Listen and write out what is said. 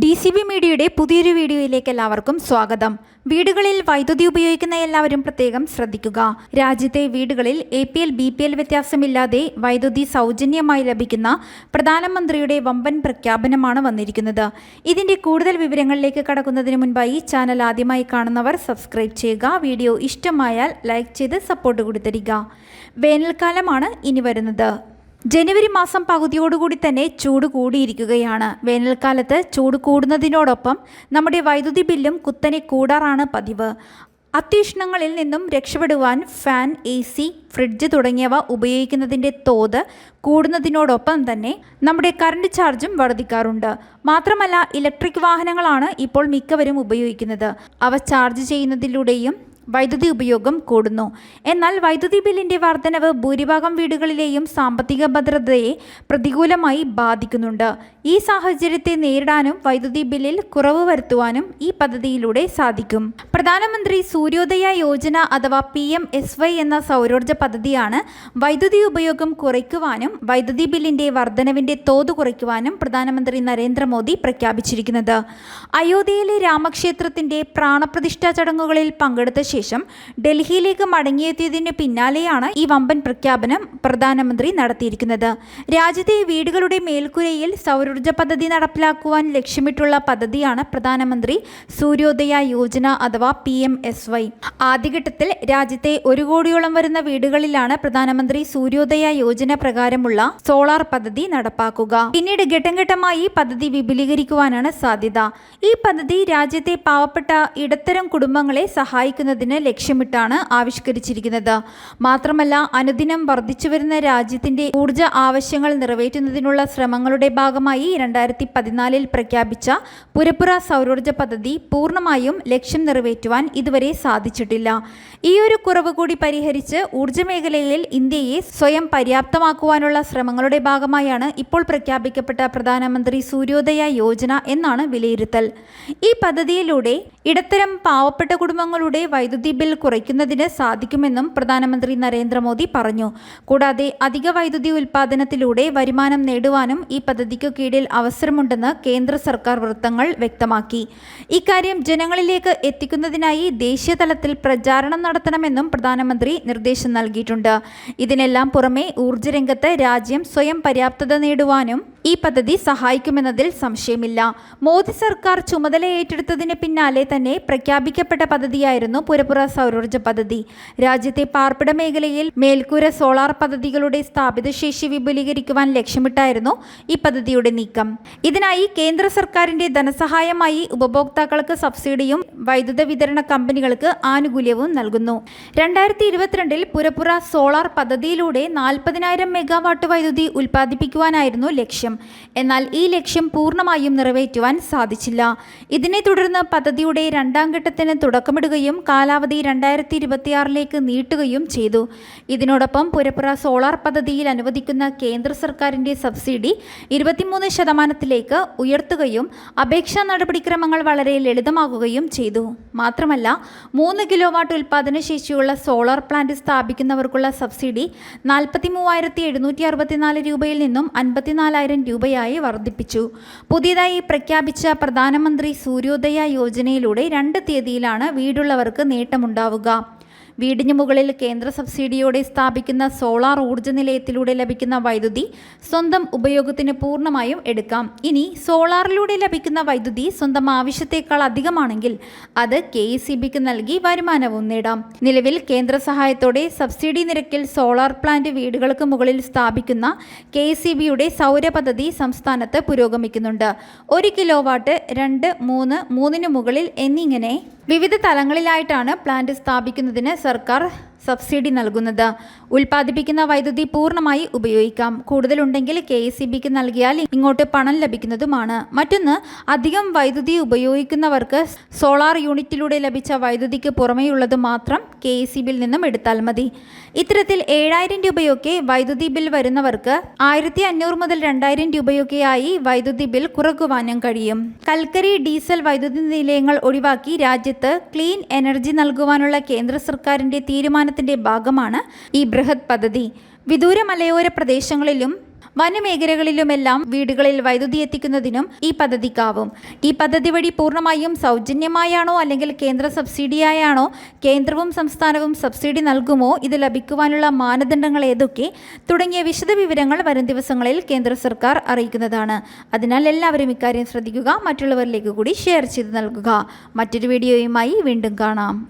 D C B മീഡിയയുടെ പുതിയൊരു വീഡിയോയിലേക്ക് എല്ലാവർക്കും സ്വാഗതം. വീടുകളിൽ വൈദ്യുതി ഉപയോഗിക്കുന്ന എല്ലാവരും പ്രത്യേകം ശ്രദ്ധിക്കുക. രാജ്യത്തെ വീടുകളിൽ A P L B P L വ്യത്യാസമില്ലാതെ വൈദ്യുതി സൗജന്യമായി ലഭിക്കുന്ന പ്രധാനമന്ത്രിയുടെ വമ്പൻ പ്രഖ്യാപനമാണ് വന്നിരിക്കുന്നത്. ഇതിന്റെ കൂടുതൽ വിവരങ്ങളിലേക്ക് കടക്കുന്നതിന് മുൻപായി ചാനൽ ആദ്യമായി കാണുന്നവർ സബ്സ്ക്രൈബ് ചെയ്യുക. വീഡിയോ ഇഷ്ടമായാൽ ലൈക്ക് ചെയ്ത് സപ്പോർട്ട് കൊടുത്തിരിക്കുക. വേനൽക്കാലമാണ് ഇനി വരുന്നത്. ജനുവരി മാസം പകുതിയോടുകൂടി തന്നെ ചൂട് കൂടിയിരിക്കുകയാണ്. വേനൽക്കാലത്ത് ചൂട് കൂടുന്നതിനോടൊപ്പം നമ്മുടെ വൈദ്യുതി ബില്ലും കുത്തനെ കൂടാറാണ് പതിവ്. അത്യുഷ്ണങ്ങളിൽ നിന്നും രക്ഷപ്പെടുവാൻ ഫാൻ എ സി ഫ്രിഡ്ജ് തുടങ്ങിയവ ഉപയോഗിക്കുന്നതിന്റെ തോത് കൂടുന്നതിനോടൊപ്പം തന്നെ നമ്മുടെ കറണ്ട് ചാർജും വർദ്ധിക്കാറുണ്ട്. മാത്രമല്ല ഇലക്ട്രിക് വാഹനങ്ങളാണ് ഇപ്പോൾ മിക്കവരും ഉപയോഗിക്കുന്നത്. അവ ചാർജ് ചെയ്യുന്നതിലൂടെയും വൈദ്യുതി ഉപയോഗം കൂടുന്നു. എന്നാൽ വൈദ്യുതി ബില്ലിന്റെ വർധനവ് ഭൂരിഭാഗം വീടുകളിലെയും സാമ്പത്തിക ഭദ്രതയെ പ്രതികൂലമായി ബാധിക്കുന്നുണ്ട്. ഈ സാഹചര്യത്തെ നേരിടാനും വൈദ്യുതി ബില്ലിൽ കുറവ് വരുത്തുവാനും ഈ പദ്ധതിയിലൂടെ സാധിക്കും. പ്രധാനമന്ത്രി സൂര്യോദയ യോജന അഥവാ പി എം എസ് വൈ എന്ന സൗരോർജ പദ്ധതിയാണ് വൈദ്യുതി ഉപയോഗം കുറയ്ക്കുവാനും വൈദ്യുതി ബില്ലിന്റെ വർധനവിന്റെ തോത് കുറയ്ക്കുവാനും പ്രധാനമന്ത്രി നരേന്ദ്രമോദി പ്രഖ്യാപിച്ചിരിക്കുന്നത്. അയോധ്യയിലെ രാമക്ഷേത്രത്തിന്റെ പ്രാണപ്രതിഷ്ഠാ ചടങ്ങുകളിൽ പങ്കെടുത്ത ശേഷം ഡൽഹിയിലേക്ക് മടങ്ങിയെത്തിയതിന് പിന്നാലെയാണ് ഈ വമ്പൻ പ്രഖ്യാപനം പ്രധാനമന്ത്രി നടത്തിയിരിക്കുന്നത്. രാജ്യത്തെ വീടുകളുടെ മേൽക്കുരയിൽ സൗരോർജ പദ്ധതി നടപ്പിലാക്കുവാൻ ലക്ഷ്യമിട്ടുള്ള പദ്ധതിയാണ് പ്രധാനമന്ത്രി സൂര്യോദയ യോജന അഥവാ പി എം എസ് വൈ. ആദ്യഘട്ടത്തിൽ രാജ്യത്തെ ഒരു കോടിയോളം വരുന്ന വീടുകളിലാണ് പ്രധാനമന്ത്രി സൂര്യോദയ യോജന പ്രകാരമുള്ള സോളാർ പദ്ധതി നടപ്പാക്കുക. പിന്നീട് ഘട്ടം ഘട്ടമായി പദ്ധതി വിപുലീകരിക്കുവാനാണ് സാധ്യത. ഈ പദ്ധതി രാജ്യത്തെ പാവപ്പെട്ട ഇടത്തരം കുടുംബങ്ങളെ സഹായിക്കുന്നതിന് ലക്ഷ്യമിട്ടാണ് ആവിഷ്കരിച്ചിരിക്കുന്നത്. മാത്രമല്ല അനുദിനം വർദ്ധിച്ചുവരുന്ന രാജ്യത്തിന്റെ ഊർജ ആവശ്യങ്ങൾ നിറവേറ്റുന്നതിനുള്ള ശ്രമങ്ങളുടെ ഭാഗമായി രണ്ടായിരത്തി പതിനാലിൽ പ്രഖ്യാപിച്ച പുരപ്പുറ സൗരോർജ പദ്ധതി പൂർണമായും ലക്ഷ്യം നിറവേറ്റുവാൻ ഇതുവരെ സാധിച്ചിട്ടില്ല. ഈ ഒരു കുറവ് കൂടി പരിഹരിച്ച് ഊർജ മേഖലയിൽ ഇന്ത്യയെ സ്വയം പര്യാപ്തമാക്കുവാനുള്ള ശ്രമങ്ങളുടെ ഭാഗമായാണ് ഇപ്പോൾ പ്രഖ്യാപിക്കപ്പെട്ട പ്രധാനമന്ത്രി സൂര്യോദയ യോജന എന്നാണ് വിലയിരുത്തൽ. ഈ പദ്ധതിയിലൂടെ ഇടത്തരം പാവപ്പെട്ട കുടുംബങ്ങളുടെ വൈദ്യുതി ബിൽ കുറയ്ക്കുന്നതിന് സാധിക്കുമെന്നും പ്രധാനമന്ത്രി നരേന്ദ്രമോദി പറഞ്ഞു. കൂടാതെ അധിക വൈദ്യുതി ഉൽപ്പാദനത്തിലൂടെ വരുമാനം നേടുവാനും ഈ പദ്ധതിക്കു കീഴിൽ അവസരമുണ്ടെന്ന് കേന്ദ്ര സർക്കാർ വൃത്തങ്ങൾ വ്യക്തമാക്കി. ഇക്കാര്യം ജനങ്ങളിലേക്ക് എത്തിക്കുന്നതിനായി ദേശീയതലത്തിൽ പ്രചാരണം നടത്തണമെന്നും പ്രധാനമന്ത്രി നിർദ്ദേശം നൽകിയിട്ടുണ്ട്. ഇതിനെല്ലാം പുറമെ ഊർജരംഗത്ത് രാജ്യം സ്വയം പര്യാപ്തത നേടുവാനും ഈ പദ്ധതി സഹായിക്കുമെന്നതിൽ സംശയമില്ല. മോദി സർക്കാർ ചുമതല ഏറ്റെടുത്തതിന് പിന്നാലെ തന്നെ പ്രഖ്യാപിക്കപ്പെട്ട പദ്ധതിയായിരുന്നു പുരപ്പുറ സൗരോർജ പദ്ധതി. രാജ്യത്തെ പാർപ്പിട മേഖലയിൽ മേൽക്കൂര സോളാർ പദ്ധതികളുടെ സ്ഥാപിത ശേഷി വിപുലീകരിക്കുവാൻ ലക്ഷ്യമിട്ടായിരുന്നു ഈ പദ്ധതിയുടെ നീക്കം. ഇതിനായി കേന്ദ്ര സർക്കാരിന്റെ ധനസഹായമായി ഉപഭോക്താക്കൾക്ക് സബ്സിഡിയും വൈദ്യുത വിതരണ കമ്പനികൾക്ക് ആനുകൂല്യവും നൽകുന്നു. രണ്ടായിരത്തി ഇരുപത്തിരണ്ടിൽ പുരപ്പുറ സോളാർ പദ്ധതിയിലൂടെ നാൽപ്പതിനായിരം മെഗാവാട്ട് വൈദ്യുതി ഉൽപ്പാദിപ്പിക്കുവാനായിരുന്നു ലക്ഷ്യം. എന്നാൽ ഈ ലക്ഷ്യം പൂർണമായും നിറവേറ്റുവാൻ സാധിച്ചില്ല. ഇതിനെ തുടർന്ന് പദ്ധതിയുടെ രണ്ടാം ഘട്ടത്തിന് തുടക്കമിടുകയും കാലാവധി രണ്ടായിരത്തി ഇരുപത്തിയാറിലേക്ക് നീട്ടുകയും ചെയ്തു. ഇതിനോടൊപ്പം പുരപ്പുറ സോളാർ പദ്ധതിയിൽ അനുവദിക്കുന്ന കേന്ദ്ര സർക്കാരിന്റെ സബ്സിഡി ഇരുപത്തിമൂന്ന് ശതമാനത്തിലേക്ക് ഉയർത്തുകയും അപേക്ഷാ നടപടിക്രമങ്ങൾ വളരെ ലളിതമാകുകയും ചെയ്തു. മാത്രമല്ല മൂന്ന് കിലോ വാട്ട് ഉൽപ്പാദന ശേഷിയുള്ള സോളാർ പ്ലാന്റ് സ്ഥാപിക്കുന്നവർക്കുള്ള സബ്സിഡി നാൽപ്പത്തി മൂവായിരത്തി എഴുന്നൂറ്റി അറുപത്തിനാല് രൂപയിൽ നിന്നും അൻപത്തിനാലായിരം രൂപയായി വർദ്ധിപ്പിച്ചു. പുതിയതായി പ്രഖ്യാപിച്ച പ്രധാനമന്ത്രി സൂര്യോദയ യോജനയിലൂടെ രണ്ട് തീയതിയിലാണ് വീടുള്ളവർക്ക് നേട്ടമുണ്ടാവുക. വീടിന് മുകളിൽ കേന്ദ്ര സബ്സിഡിയോടെ സ്ഥാപിക്കുന്ന സോളാർ ഊർജ നിലയത്തിലൂടെ ലഭിക്കുന്ന വൈദ്യുതി സ്വന്തം ഉപയോഗത്തിന് പൂർണമായും എടുക്കാം. ഇനി സോളാറിലൂടെ ലഭിക്കുന്ന വൈദ്യുതി സ്വന്തം ആവശ്യത്തേക്കാൾ അധികമാണെങ്കിൽ അത് കെ നൽകി വരുമാനവും നേടാം. നിലവിൽ കേന്ദ്ര സഹായത്തോടെ സബ്സിഡി നിരക്കിൽ സോളാർ പ്ലാന്റ് വീടുകൾക്ക് മുകളിൽ സ്ഥാപിക്കുന്ന കെ സൗര പദ്ധതി സംസ്ഥാനത്ത് പുരോഗമിക്കുന്നുണ്ട്. ഒരു കിലോ വാട്ട് രണ്ട് മൂന്ന് മൂന്നിന് മുകളിൽ എന്നിങ്ങനെ വിവിധ തലങ്ങളിലായിട്ടാണ് പ്ലാന്റ് സ്ഥാപിക്കുന്നതിന് സർക്കാർ സബ്സിഡി നൽകുന്നത്. ഉൽപ്പാദിപ്പിക്കുന്ന വൈദ്യുതി പൂർണമായി ഉപയോഗിക്കാം. കൂടുതലുണ്ടെങ്കിൽ കെ എസ് നൽകിയാൽ ഇങ്ങോട്ട് പണം ലഭിക്കുന്നതുമാണ്. മറ്റൊന്ന് അധികം വൈദ്യുതി ഉപയോഗിക്കുന്നവർക്ക് സോളാർ യൂണിറ്റിലൂടെ ലഭിച്ച വൈദ്യുതിക്ക് പുറമെയുള്ളത് മാത്രം കെ എസ് സി ബിൽ നിന്നും എടുത്താൽ മതി. ഇത്തരത്തിൽ ഏഴായിരം രൂപയൊക്കെ വൈദ്യുതി ബിൽ വരുന്നവർക്ക് ആയിരത്തി അഞ്ഞൂറ് മുതൽ രണ്ടായിരം രൂപയൊക്കെയായി വൈദ്യുതി ബിൽ കുറക്കുവാനും കഴിയും. കൽക്കരി ഡീസൽ വൈദ്യുതി നിലയങ്ങൾ ഒഴിവാക്കി രാജ്യത്ത് ക്ലീൻ എനർജി നൽകുവാനുള്ള കേന്ദ്ര സർക്കാരിന്റെ തീരുമാനത്തിന്റെ ഭാഗമാണ് ഈ ബൃഹത് പദ്ധതി. വിദൂര മലയോര പ്രദേശങ്ങളിലും വനമേഖലകളിലുമെല്ലാം വീടുകളിൽ വൈദ്യുതി എത്തിക്കുന്നതിനും ഈ പദ്ധതിക്കാവും. ഈ പദ്ധതി വഴി പൂർണമായും സൗജന്യമായാണോ അല്ലെങ്കിൽ കേന്ദ്ര സബ്സിഡിയായാണോ കേന്ദ്രവും സംസ്ഥാനവും സബ്സിഡി നൽകുമോ ഇത് ലഭിക്കുവാനുള്ള മാനദണ്ഡങ്ങൾ ഏതൊക്കെ തുടങ്ങിയ വിശദവിവരങ്ങൾ വരും ദിവസങ്ങളിൽ കേന്ദ്ര സർക്കാർ അറിയിക്കുന്നതാണ്. അതിനാൽ എല്ലാവരും ഇക്കാര്യം ശ്രദ്ധിക്കുക മറ്റുള്ളവരിലേക്ക് കൂടി ഷെയർ ചെയ്ത് നൽകുക. മറ്റൊരു വീഡിയോയുമായി വീണ്ടും കാണാം.